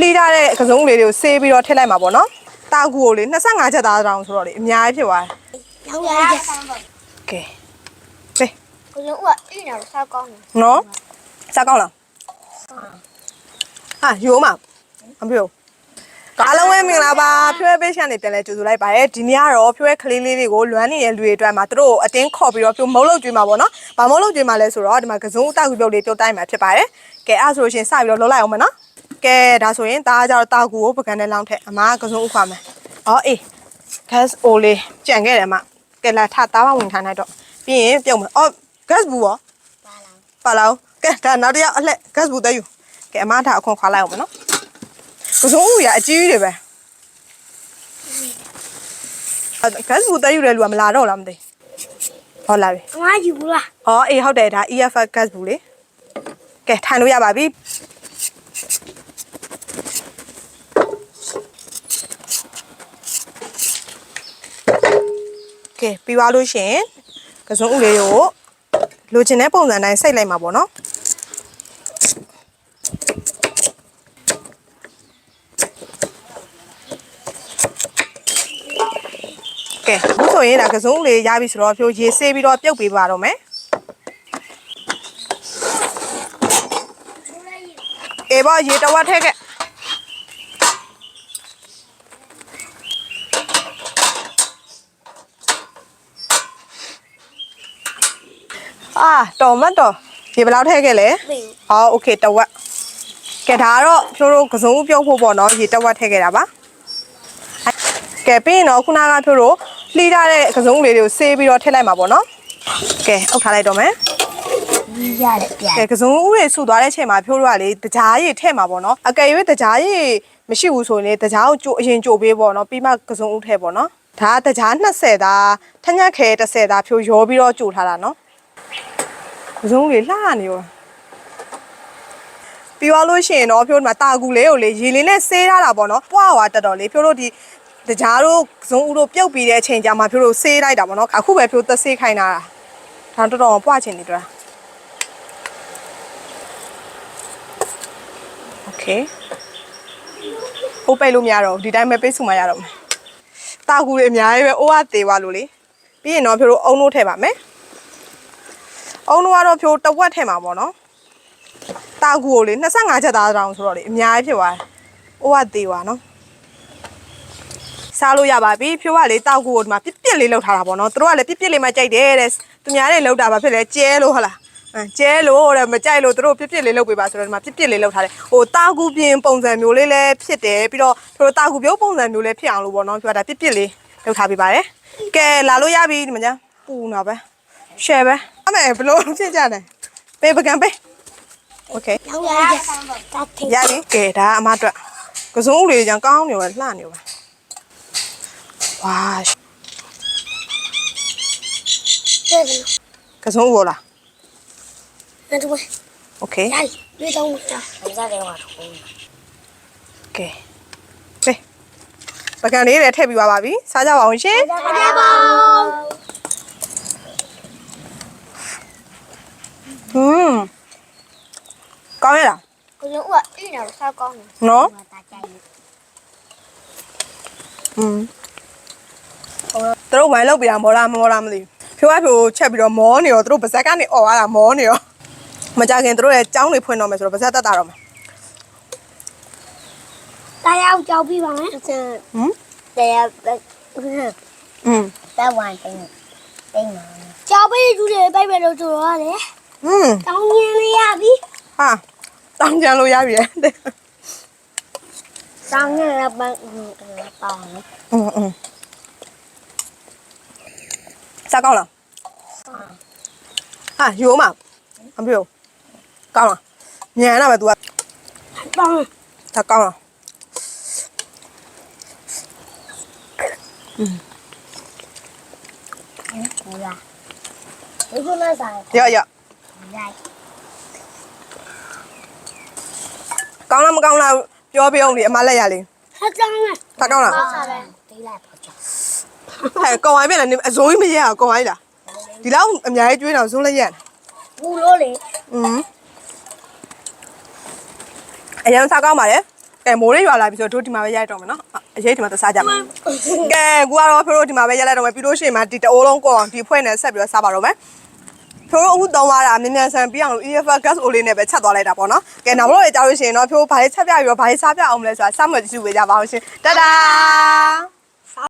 လှီးထားတဲ့ကစုံလေးတွေကိုဆေးပြီးတော့ထည့်လိုက်မှာပေါ့နော်တာကူကိုလေ25ချက်သားတောင်ဆိုတော့လေအများကြီးဖြစ်သွားတယ်ရောင်းရည်ကဲကဲကိုလုံးဦးကအင်းတော်ဆောက်ကောင်းတယ်နော်စားကောင်းလားဟာရိုးမအမေတို့အားလုံးပဲမင်္ဂလာပါဖြွဲပေးရှန်နေပြန်လဲကြိုဆိုလိုက်ပါတယ်ဒီနေ့ကတော့ဖြွဲကလေးလေးတွေကိုလွမ်းနေတဲ့လူတွေအတွက်မှာသူတို့ကိုအတင်းခေါ်ပြီးတော့ဖြိုမုံလုံးကျွေးမှာပေါ့နော်။ဗာမုံလုံးကျွေးမှာလဲဆိုတော့ဒီမှာကစုံအတောက်ကူပြုတ်လေးပြုတ်တိုင်းမှာဖြစ်ပါတယ်။ကဲအဲ့ဒါဆိုလို့ရှရင်စပြီးတော့လှုပ်လိုက်အောင်မယ်နော်။ ကဲဒါဆိုရင်ဒါကကြတော့တောက်ကူကိုပကံနဲ့လောင်းထက်အမားကစုံဥခွာမယ်။အော်အေး gas အိုလေးကြံခဲ့တယ်မ။ကဲလာထသားမဝင်ထားနိုင်တော့ပြီးရင်ပြုတ်မယ်။အော် gas ဘူးရောပါလားပါလောကဲဒါနောက်တစ်ယောက်အလှက် gas ဘူးတဲယူကဲအမထားအခွန်ခွာလိုက်အောင်မယ်နော်ကစုံဦးရအကြီးကြီးတွေပဲအဲ gas ဘူးတဲယူတဲ့လူကမလာတော့လားမသိဟုတ်လားပြီအမယူဘူးလားဟောအေးဟုတ်တယ်ဒါ EFF gas ဘူးလေကဲထိုင်လို့ရပါပြီ ကဲပြီးသွားလို့ရှရင်ကစုံဦးလေးကိုလိုချင်တဲ့ပုံစံတိုင်းစိတ်လိုက်မှာပေါ့နော်ကဲအခုဆိုရင်ဒါကစုံလေးရပြီဆိုတော့ဖြိုးရေဆေးပြီးတော့ပြုတ်ပေးပါတော့မယ်အေးပါရေတစ်ဝက်ထည့်ခဲ့ တော်မတ်တော်ရေဘယ်လောက်ထည့်ခဲ့လဲ သိ ဟောโอเคတစ်ဝက်ကဲဒါကတော့ဖြိုးတို့ကစုံပြုတ်ဖို့ပေါ့နော်ရေတစ်ဝက်ထည့်ခဲ့တာပါ ကဲပြီးရင်တော့ခုနကဖြို့တို့လှီးထားတဲ့ကစုံလေးတွေကိုဆေးပြီးတော့ထည့်လိုက်မှာပေါ့နော်ကဲအုပ်ထားလိုက်တော့မယ် ဘူးရတယ်ပြန် ကဲကစုံဦးတွေဆူသွားတဲ့အချိန်မှာဖြိုးတို့ကလေတကြားရည်ထည့်မှာပေါ့နော်အကယ်၍တကြားရည်မရှိဘူးဆိုရင်လေတကြားကိုကြိုအရင်ကြိုပေးပေါ့နော်ပြီးမှကစုံဦးထည့်ပေါ့နော်ဒါကတကြား20သားထညက်ခဲ30သားဖြိုးရောပြီးတော့ကြိုထားတာနော် ကစုံဦးတွေလှနေရောပြီးသွားလို့ရှိရင်တော့ဖြိုးတို့မှာတာကူလေးကိုလေရေလေးနဲ့ဆေးထားတာပေါ့နော်ပွားသွားတက်တော့လေဖြိုးတို့ဒီတကြားတို့ဇုံဦးတို့ပြုတ်ပြီးတဲ့အချိန်ကြာမှာဖြိုးတို့ဆေးလိုက်တာပေါ့နော်အခုပဲဖြိုးသက်ဆေးခိုင်းတာဒါတော်တော်ပွားချင်နေတော့โอเคဟိုပိတ်လို့မရတော့ဘူးဒီတိုင်းပဲပိတ်စုမှရတော့မယ်တာကူတွေအများကြီးပဲအိုးကသေးသွားလို့လေပြီးရင်တော့ဖြိုးတို့အုံလို့ထည့်ပါမယ် အုံလို့ကတော့ဖြိုးတစ်ဝက်ထည့်မှာပေါ့နော်တာကူကိုလေ25ချက်သားတောင်ဆိုတော့လေအများကြီးဖြစ်သွားတယ်။အိုးကသေးသွားနော်။စားလို့ရပါပြီ။ဖြိုးကလေတာကူကိုဒီမှာပြစ်ပြစ်လေးလောက်ထားတာပေါ့နော်။သူတို့ကလည်းပြစ်ပြစ်လေးမှကြိုက်တယ်တဲ့။သူများတွေလောက်တာဘာဖြစ်လဲကျဲလို့ဟုတ်လား။အဲကျဲလို့တဲ့မကြိုက်လို့သူတို့ပြစ်ပြစ်လေးလောက်ပေးပါဆိုတော့ဒီမှာပြစ်ပြစ်လေးလောက်ထားတယ်။ဟိုတာကူပြင်ပုံစံမျိုးလေးလည်းဖြစ်တယ်ပြီးတော့သူတို့တာကူပြုတ်ပုံစံမျိုးလေးဖြစ်အောင်လို့ပေါ့နော်။ပြောတာပြစ်ပြစ်လေးလောက်ထားပေးပါတယ်။ကဲလာလို့ရပြီဒီမှာညာပူနော်ပဲ။ share ပဲ။ အမေဘလို့ဖြစ်ကြတယ်။ပေးပကံပေး။ Okay ရောင်းရည်တတ်တယ် ရပြီကဲဒါအမအတွက်ကစုံဦးလေးကြံကောင်းနေပဲလှနေပဲဝါ တဲ့တယ် ကစုံဦးဘောလား အဲ့ဒါပဲ โอเค ရိုက်ပြေးတော့တာစားတယ်မှာတော့ ကဲကဲပကံလေးတွေထည့်ပြီးသွားပါပြီစားကြပါအောင်ရှင် စားကြပါ ဟွန်းကောင်းရလား ကိုလုံးဦးကအင်းတော်ဆောက်ကောင်းတယ် နော် တာကြိုက်တယ် ဟွန်းသူတို့ဝိုင်းလောက်ပြတာမောလားမောလားမသိဘူးဖြိုးကဖြိုးချက်ပြီးတော့မောနေရောသူတို့ပါဇက်ကနေអော်ရတာမောနေရောမကြခင်သူတို့ရဲ့ចောင်းတွေဖွင့်တော့မယ်ဆိုတော့ပါဇက်တက်တာတော့မယ် တရားကြောက်ပြီးပါမယ်ဟ ဟမ် တရား อืม သက်ဝိုင်းတင်းတင်းပါကြောက်ပြီးသူတွေပြိုက်ပဲလို့ဆိုတော့လေ อืม တောင်းရင်းလေးရပြီ ဟာတောင်းကြလို့ရပြီလေ တောင်းရင်းလည်းပန်းပေါင်းတယ် อืมอืมစားကောင်းလားဟာရိုးမအမေရောကောင်းလားညံတာပဲ तू က ပေါင်း ဒါကောင်းလား ဘူးလားဒီကုလားဆိုင် ရရ ရို က်ကောင်းလားမကောင်းလားပြောပြအောင်လေအမလက်ရလေးဟာတောင်းရဒါကောင်းလားပါပဲဒီလိုက်ပါချဟဲ့ကောင်းဝိုင်းပြန်လာနေအစိုးကြီးမရအောင်ကောင်းဝိုင်းလားဒီလောက်အများကြီးကျွေးတော့ဇုံးလက်ရဘူးလို့လေอืมအရင်စားကောင်းပါလေကကဲမိုးလေးရွာလာပြီဆိုတော့တို့ဒီမှာပဲရိုက်တော့မယ်နော်အရေးဒီမှာသစားကြမယ်ကဲကူကတော့ဖေတို့ဒီမှာပဲရိုက်လိုက်တော့မယ်ပြီးလို့ရှိရင်မှဒီတအိုးလုံးကောအောင်ဒီဖွဲ့နဲ့ဆက်ပြီးတော့စားပါတော့မယ် ဖေတို့အခုတောင်းသွားတာမြန်မြန်ဆန်ပြီးအောင်လို့ EFF gas အိုလေးနဲ့ပဲချက်သွားလိုက်တာပေါ့နော်ကဲနောက်တော့လေကြားလို့ရှိရင်တော့ဖေတို့ဘာလေးချက်ပြပြီးတော့ဘာလေးစားပြအောင်မလဲဆိုတာစမ်းမကြည့်ကြည့်ပေးကြပါဦးရှင်တဒါ